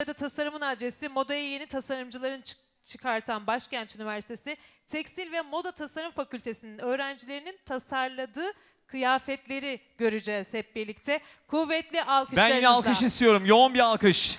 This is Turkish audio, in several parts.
Burada tasarımın adresi modaya yeni tasarımcıların çık- çıkartan Başkent Üniversitesi Tekstil ve Moda Tasarım Fakültesinin öğrencilerinin tasarladığı kıyafetleri göreceğiz hep birlikte. Kuvvetli Ben alkışlarınızla. yine alkış istiyorum. Yoğun bir alkış.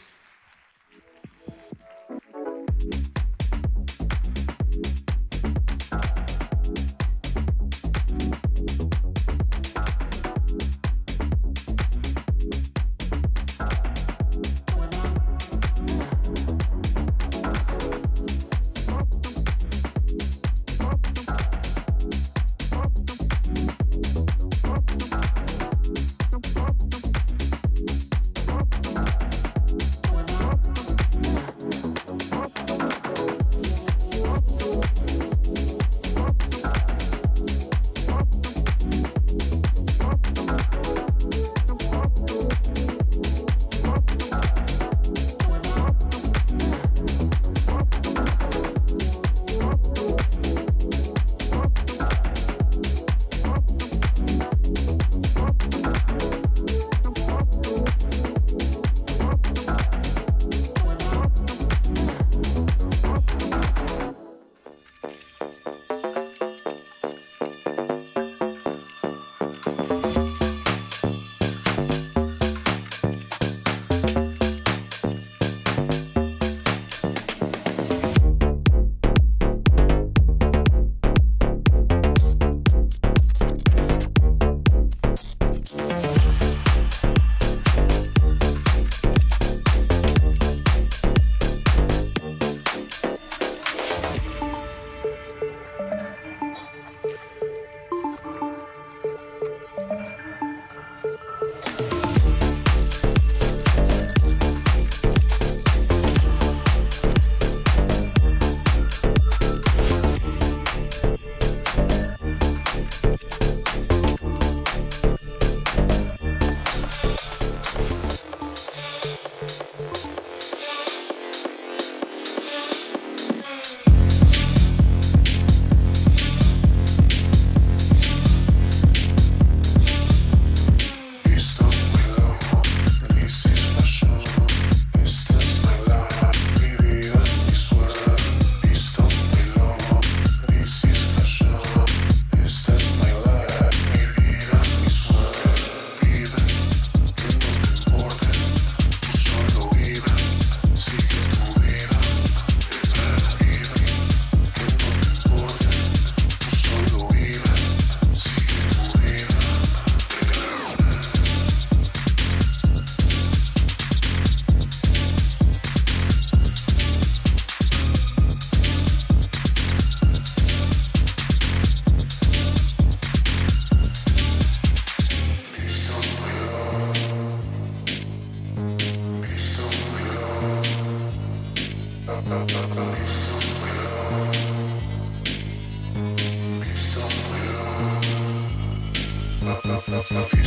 Okay.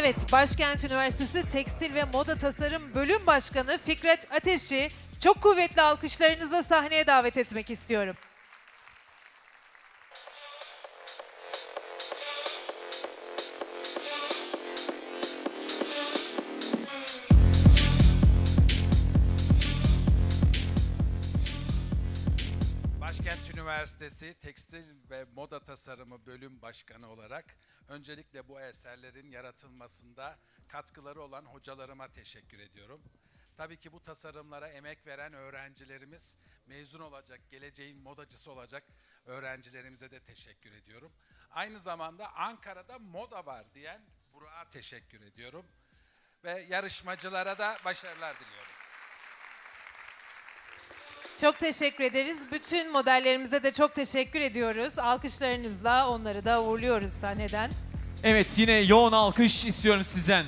Evet, Başkent Üniversitesi Tekstil ve Moda Tasarım Bölüm Başkanı Fikret Ateş'i çok kuvvetli alkışlarınızla sahneye davet etmek istiyorum. Üniversitesi Tekstil ve Moda Tasarımı Bölüm Başkanı olarak öncelikle bu eserlerin yaratılmasında katkıları olan hocalarıma teşekkür ediyorum. Tabii ki bu tasarımlara emek veren öğrencilerimiz, mezun olacak, geleceğin modacısı olacak öğrencilerimize de teşekkür ediyorum. Aynı zamanda Ankara'da moda var diyen Burak'a teşekkür ediyorum. Ve yarışmacılara da başarılar diliyorum. Çok teşekkür ederiz. Bütün modellerimize de çok teşekkür ediyoruz. Alkışlarınızla onları da uğurluyoruz sahneden. Evet yine yoğun alkış istiyorum sizden.